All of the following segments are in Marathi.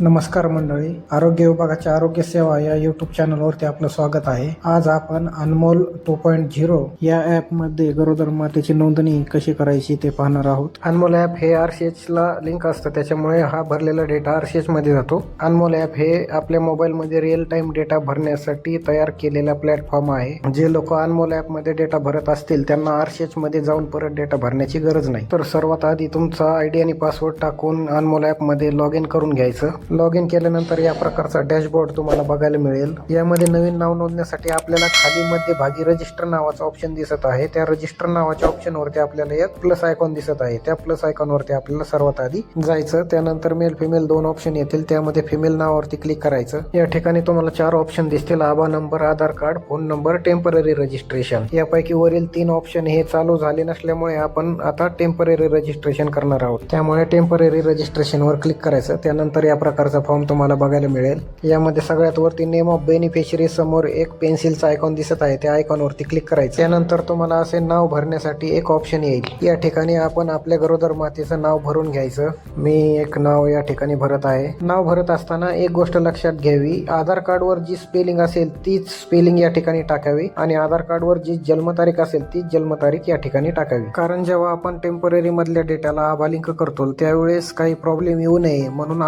नमस्कार मंडळी आरोग्य विभागाच्या आरोग्य सेवा या युट्यूब चॅनलवरती आपलं स्वागत आहे. आज आपण अनमोल टू पॉईंट झिरो या ऍपमध्ये गरोदर मातेची नोंदणी कशी करायची ते पाहणार आहोत. अनमोल ऍप हे आरसीएच ला लिंक असतं त्याच्यामुळे हा भरलेला डेटा आरसीएच मध्ये जातो. अनमोल ऍप हे आपल्या मोबाईल मध्ये रिअल टाइम डेटा भरण्यासाठी तयार केलेला प्लॅटफॉर्म आहे. जे लोक अनमोल ऍपमध्ये डेटा भरत असतील त्यांना आरसीएच मध्ये जाऊन परत डेटा भरण्याची गरज नाही. तर सर्वात आधी तुमचा आयडी आणि पासवर्ड टाकून अनमोल ऍपमध्ये लॉग इन करून घ्यायचं. लॉग इन केल्यानंतर या प्रकारचा डॅशबोर्ड तुम्हाला बघायला मिळेल. यामध्ये नवीन नाव नोंदण्यासाठी आपल्याला खाली मध्यभागी रजिस्टर नावाचा ऑप्शन दिसत आहे. त्या रजिस्टर नावाच्या ऑप्शन वरती आपल्याला एक प्लस आयकॉन दिसत आहे. त्या प्लस आयकॉन वरती आपल्याला सर्वात आधी जायचं. त्यानंतर मेल फिमेल दोन ऑप्शन येतील. त्यामध्ये फिमेल नावावरती क्लिक करायचं. या ठिकाणी तुम्हाला चार ऑप्शन दिसतील. ABHA number Aadhaar card phone number temporary registration यापैकी वरील तीन ऑप्शन हे चालू झाले नसल्यामुळे आपण आता टेंपररी रजिस्ट्रेशन करणार आहोत. त्यामुळे टेंपररी रजिस्ट्रेशन वर क्लिक करायचं. त्यानंतर या प्रकारचा फॉर्म तुम्हाला बघायला मिळेल. यामध्ये सगळ्यात वरती नेम ऑफ बेनिफिशरी समोर एक पेन्सिलचा आयकॉन दिसत आहे. त्या आयकॉन वरती क्लिक करायचं. त्यानंतर तुम्हाला असे नाव भरण्यासाठी एक ऑप्शन येईल. या ठिकाणी आपण आपल्या गरोदर मातेचं नाव भरून घ्यायचं. मी एक नाव या ठिकाणी भरत आहे. नाव भरत असताना एक गोष्ट लक्षात घ्यावी. आधार कार्डवर जी स्पेलिंग असेल तीच स्पेलिंग या ठिकाणी टाकावी. आणि आधार कार्डवर जी जन्मतारीख असेल तीच जन्मतारीख या ठिकाणी टाकावी. कारण जेव्हा आपण टेंपररी मधल्या डेटाला आभालिंक करतो त्यावेळेस काही प्रॉब्लेम येऊ नये. म्हणून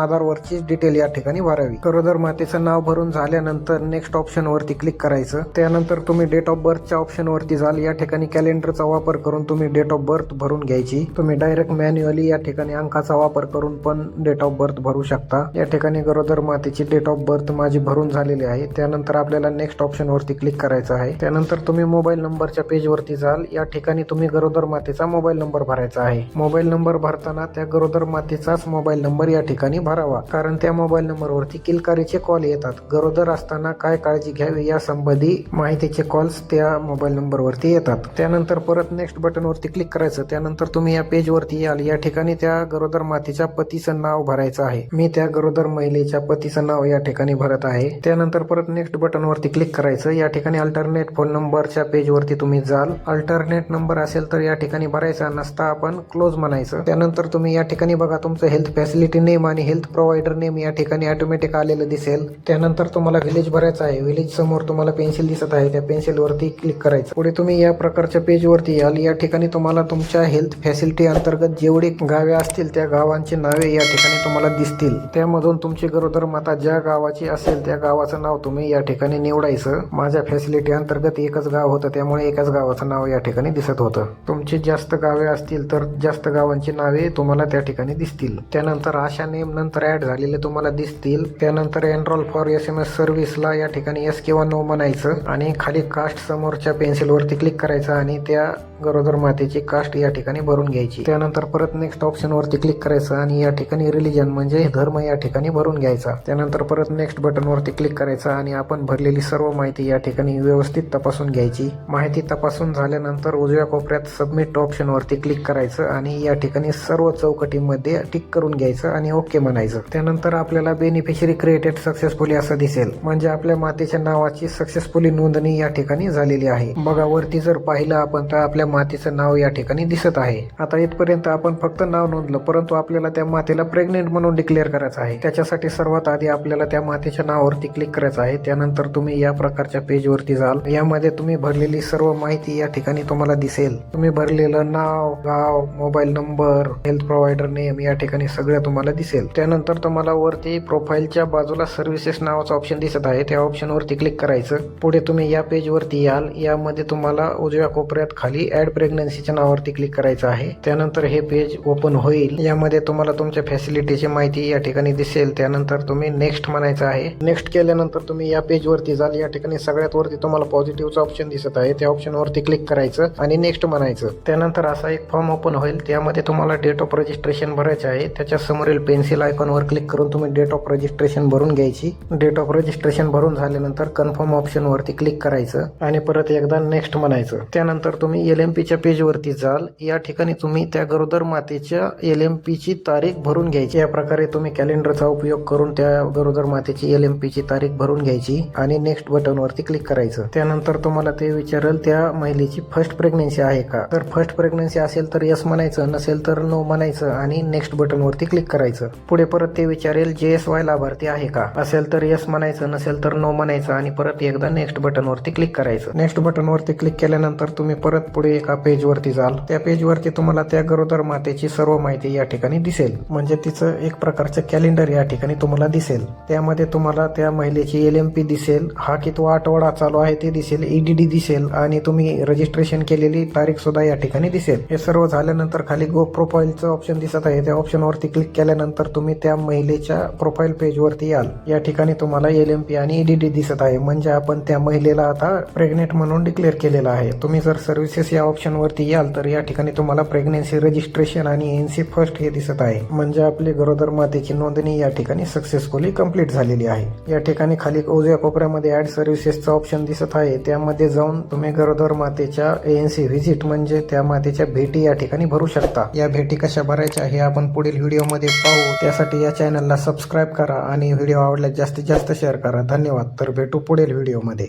आधारवरचीच डिटेल या ठिकाणी भरावी गरोदर मातेचं नाव भरून झाल्यानंतर नेक्स्ट ऑप्शन वरती क्लिक करायचं. त्यानंतर तुम्ही डेट ऑफ बर्थच्या ऑप्शन वरती जाल. या ठिकाणी कॅलेंडरचा वापर करून तुम्ही डेट ऑफ बर्थ भरून घ्यायची. तुम्ही डायरेक्ट मॅन्युअली या ठिकाणी अंकाचा वापर करून पण डेट ऑफ बर्थ भरू शकता. या ठिकाणी गरोदर मातेची डेट ऑफ बर्थ माझी भरून झालेली आहे. त्यानंतर आपल्याला नेक्स्ट ऑप्शन वरती क्लिक करायचं आहे. त्यानंतर तुम्ही मोबाईल नंबरच्या पेज वरती जाल. या ठिकाणी तुम्ही गरोदर मातेचा मोबाईल नंबर भरायचा आहे. मोबाईल नंबर भरताना त्या गरोदर मातेचाच मोबाईल नंबर या ठिकाणी भरावा. कारण त्या मोबाईल नंबरवरती किलकारीचे कॉल येतात. गरोदर असताना काय काळजी घ्यावी या संबंधी माहितीचे कॉल्स त्या मोबाईल नंबरवरती येतात. त्यानंतर परत नेक्स्ट बटनवरती क्लिक करायचं. त्यानंतर तुम्ही या पेजवरती याल. या ठिकाणी त्या गरोदर मातेच्या पतीचं नाव भरायचं आहे. मी त्या गरोदर महिलेच्या पतीचं नाव या ठिकाणी भरत आहे. त्यानंतर परत नेक्स्ट बटनवरती क्लिक करायचं. या ठिकाणी अल्टरनेट फोन नंबरच्या पेजवरती तुम्ही जाल. अल्टरनेट नंबर असेल तर या ठिकाणी भरायचा नसता आपण क्लोज म्हणायचं. त्यानंतर तुम्ही या ठिकाणी बघा तुमचं हेल्थ फॅसिलिटी नेम आणि हेल्थ प्रोव्हायडर नेम या ठिकाणी ऑटोमॅटिक आलेलं दिसेल. त्यानंतर तुम्हाला व्हिलेज भरायचं आहे. व्हिलेज समोर तुम्हाला पेन्सिल दिसत आहे. त्या पेन्सिल वरती क्लिक करायचं. पुढे तुम्ही या प्रकारच्या पेज वरती याल. या ठिकाणी तुम्हाला तुमच्या हेल्थ फॅसिलिटी अंतर्गत जेवढी गावे असतील त्या गावांची नावे या ठिकाणी तुम्हाला दिसतील. त्यामधून तुमची गरोदर माता ज्या गावाची असेल त्या गावाचं नाव तुम्ही या ठिकाणी निवडायचं. माझ्या फॅसिलिटी अंतर्गत एकच गाव होतं. त्यामुळे एकाच गावाचं नाव या ठिकाणी दिसत होतं. तुमची जास्त गावे असतील तर जास्त गावांची नावे तुम्हाला त्या ठिकाणी दिसतील. त्यानंतर अशा नेम नंतर ऍड झाली. झालेले तुम्हाला दिसतील. त्यानंतर enrol for S M S सर्व्हिसला या ठिकाणी एस किंवा नो म्हणायचं आणि खाली कास्ट समोरच्या पेन्सिलवरती क्लिक करायचं आणि त्या गरोदर मातेची कास्ट या ठिकाणी भरून घ्यायची. त्यानंतर परत नेक्स्ट ऑप्शनवरती क्लिक करायचं आणि या ठिकाणी रिलिजन म्हणजे धर्म या ठिकाणी भरून घ्यायचा. त्यानंतर परत नेक्स्ट बटनवरती क्लिक करायचं आणि आपण भरलेली सर्व माहिती या ठिकाणी व्यवस्थित तपासून घ्यायची. माहिती तपासून झाल्यानंतर उजव्या कोपऱ्यात सबमिट ऑप्शनवरती क्लिक करायचं आणि या ठिकाणी सर्व चौकटीमध्ये टिक करून घ्यायचं आणि ओके म्हणायचं. त्यानंतर आपल्याला बेनिफिशरी क्रिएटेड सक्सेसफुली असं दिसेल. म्हणजे आपल्या मातेच्या नावाची सक्सेसफुली नोंदणी या ठिकाणी झालेली आहे. बघा वरती जर पाहिलं आपण तर आपल्या मातेचं नाव या ठिकाणी दिसत आहे. आता इथपर्यंत आपण फक्त नाव नोंदलं परंतु आपल्याला त्या मातेला प्रेग्नेंट म्हणून डिक्लेअर करायचं आहे. त्याच्यासाठी सर्वात आधी आपल्याला त्या मातेच्या नावावरती क्लिक करायचं आहे. त्यानंतर तुम्ही या प्रकारच्या पेज वरती जाल. यामध्ये तुम्ही भरलेली सर्व माहिती या ठिकाणी तुम्हाला दिसेल. तुम्ही भरलेलं नाव गाव mobile number health provider name या ठिकाणी सगळं तुम्हाला दिसेल. त्यानंतर तुम्हाला वरती प्रोफाईलच्या बाजूला सर्व्हिसेस नावाचं ऑप्शन दिसत आहे. त्या ऑप्शन वरती क्लिक करायचं. पुढे तुम्ही या पेज वरती याल. यामध्ये तुम्हाला उजव्या कोपऱ्यात खाली ऍड प्रेग्नन्सीच्या नावावरती क्लिक करायचं आहे. त्यानंतर हे पेज ओपन होईल. यामध्ये तुम्हाला तुमच्या फॅसिलिटीची माहिती या ठिकाणी दिसेल. त्यानंतर तुम्ही नेक्स्ट म्हणायचं आहे. नेक्स्ट केल्यानंतर तुम्ही या पेज वरती जाल. या ठिकाणी सगळ्यात वरती तुम्हाला पॉझिटिव्हचं ऑप्शन दिसत आहे. त्या ऑप्शन वरती क्लिक करायचं आणि नेक्स्ट म्हणायचं. त्यानंतर असा एक फॉर्म ओपन होईल. त्यामध्ये तुम्हाला डेट ऑफ रजिस्ट्रेशन भरायचं आहे. त्याच्या समोरील पेन्सिल आयकॉनवर क्लिक करून तुम्ही डेट ऑफ रजिस्ट्रेशन भरून घ्यायची. डेट ऑफ रजिस्ट्रेशन भरून झाल्यानंतर कन्फर्म ऑप्शन वरती क्लिक करायचं आणि परत एकदा नेक्स्ट म्हणायचं. त्यानंतर तुम्ही एल एम पीच्या पेज वरती जाल. या ठिकाणी तुम्ही त्या गरोदर मातेच्या एल एम पीची तारीख भरून घ्यायची. या प्रकारे तुम्ही कॅलेंडरचा उपयोग करून त्या गरोदर मातेची एल एम पीची तारीख भरून घ्यायची आणि नेक्स्ट बटन वरती क्लिक करायचं. त्यानंतर तुम्हाला ते विचारेल त्या महिलेची फर्स्ट प्रेग्नन्सी आहे का? तर फर्स्ट प्रेग्नन्सी असेल तर यस म्हणायचं नसेल तर नो म्हणायचं आणि नेक्स्ट बटन वरती क्लिक करायचं. पुढे परत ते विचारेल जे एस वाय लाभार्थी आहे का? असेल तर येस म्हणायचं नसेल तर नो म्हणायचं आणि परत एकदा नेक्स्ट बटनवरती क्लिक करायचं. नेक्स्ट बटनवरती क्लिक केल्यानंतर तुम्ही परत पुढे एका पेजवरती जाल. त्या पेजवरती तुम्हाला त्या गरोदर मातेची सर्व माहिती या ठिकाणी दिसेल. म्हणजे तिचं एक प्रकारचं कॅलेंडर या ठिकाणी तुम्हाला दिसेल. त्यामध्ये तुम्हाला त्या महिलेची एल एम पी दिसेल. हा कितवा आठवडा चालू आहे ते दिसेल. ईडीडी दिसेल. आणि तुम्ही रजिस्ट्रेशन केलेली तारीख सुद्धा या ठिकाणी दिसेल. हे सर्व झाल्यानंतर खाली गो प्रोफाईलचं ऑप्शन दिसत आहे. त्या ऑप्शनवरती क्लिक केल्यानंतर तुम्ही त्या महिलेच्या प्रोफाईल पेज वरती याल. या ठिकाणी तुम्हाला एल एम पी आणि ईडीडी दिसत आहे. म्हणजे आपण त्या महिलेला आता प्रेग्नेंट म्हणून डिक्लेअर केलेलं आहे. तुम्ही जर सर्व्हिसेस या ऑप्शन वरती याल तर या ठिकाणी तुम्हाला प्रेग्नेन्सी रजिस्ट्रेशन आणि एनसी फर्स्ट हे दिसत आहे. म्हणजे आपली गरोदर मातेची नोंदणी या ठिकाणी सक्सेसफुली कंप्लीट झालेली आहे. या ठिकाणी खाली उजव्या कोपऱ्यामध्ये ऍड सर्व्हिसेसचं ऑप्शन दिसत आहे. त्यामध्ये जाऊन तुम्ही गरोदर मातेच्या एएनसी व्हिजिट म्हणजे त्या मातेच्या भेटी या ठिकाणी भरू शकता. या भेटी कशा भरायच्या हे आपण पुढील व्हिडिओमध्ये पाहू. त्यासाठी या चॅनल चॅनलला सबस्क्राईब करा आणि व्हिडिओ आवडल्यास जास्तीत जास्त शेअर करा. धन्यवाद. तर भेटू पुढील व्हिडिओमध्ये.